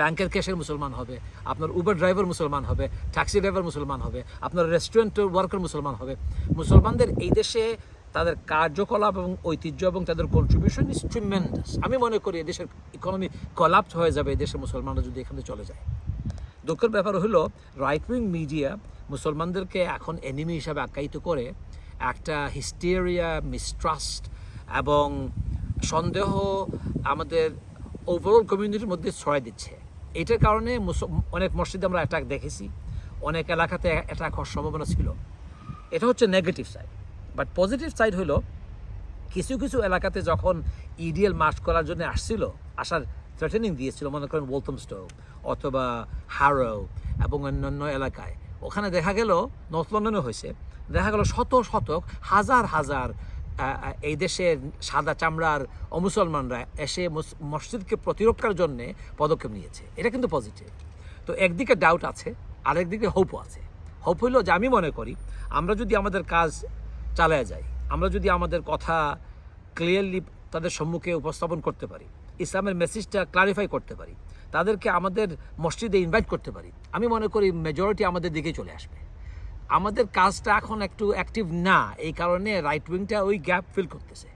ব্যাংকের ক্যাশের মুসলমান হবে, আপনার উবার ড্রাইভার মুসলমান হবে ট্যাক্সি ড্রাইভার মুসলমান হবে, আপনার রেস্টুরেন্টের ওয়ার্কার মুসলমান হবে। মুসলমানদের এই দেশে তাদের কার্যকলাপ এবং ঐতিহ্য এবং তাদের কন্ট্রিবিউশন ইজ ট্রিমেন্ডাস আমি মনে করি দেশের ইকোনমি কলাপ্ট হয়ে যাবে দেশের মুসলমানরা যদি এখানে চলে যায়। দুঃখের ব্যাপার হলো রাইট উইং মিডিয়া মুসলমানদেরকে এখন এনিমি হিসাবে আখ্যায়িত করে একটা হিস্টেরিয়া মিসট্রাস্ট এবং সন্দেহ আমাদের ওভারঅল কমিউনিটির মধ্যে ছড়াই দিচ্ছে। এটার কারণে অনেক মসজিদে আমরা অ্যাটাক দেখেছি। অনেক এলাকাতে অ্যাটাক হওয়ার সম্ভাবনা ছিল। এটা হচ্ছে negative side but positive side হলো, কিছু কিছু এলাকাতে যখন ইডিএল মার্চ করার জন্য আসছিল, আসার থ্রেটেনিং দিয়েছিল, মনে করেন ওয়েলকাম স্টোভ অথবা হ্যারো এবং অন্যান্য এলাকায়। ওখানে দেখা গেল নর্থ লন্ডনে হয়েছে। দেখা গেল শত শতক, হাজার হাজার এই দেশের সাদা চামড়ার অমুসলমানরা এসে মসজিদকে প্রতিরক্ষার জন্যে পদক্ষেপ নিয়েছে। এটা কিন্তু পজিটিভ তো একদিকে ডাউট আছে, আরেকদিকে হোপও আছে। হোপ হইল যে আমি মনে করি, আমরা যদি আমাদের কাজ চালায় যাই, আমরা যদি আমাদের কথা ক্লিয়ারলি তাদের সম্মুখে উপস্থাপন করতে পারি, ইসলামের মেসেজটা ক্লারিফাই করতে পারি, তাদেরকে আমাদের মসজিদে ইনভাইট করতে পারি, আমি মনে করি মেজরিটি আমাদের দিকেই চলে আসবে। আমাদের কাজটা এখন একটু অ্যাক্টিভ না এই কারণে রাইট উইংটা ওই গ্যাপ ফিল করতেছে।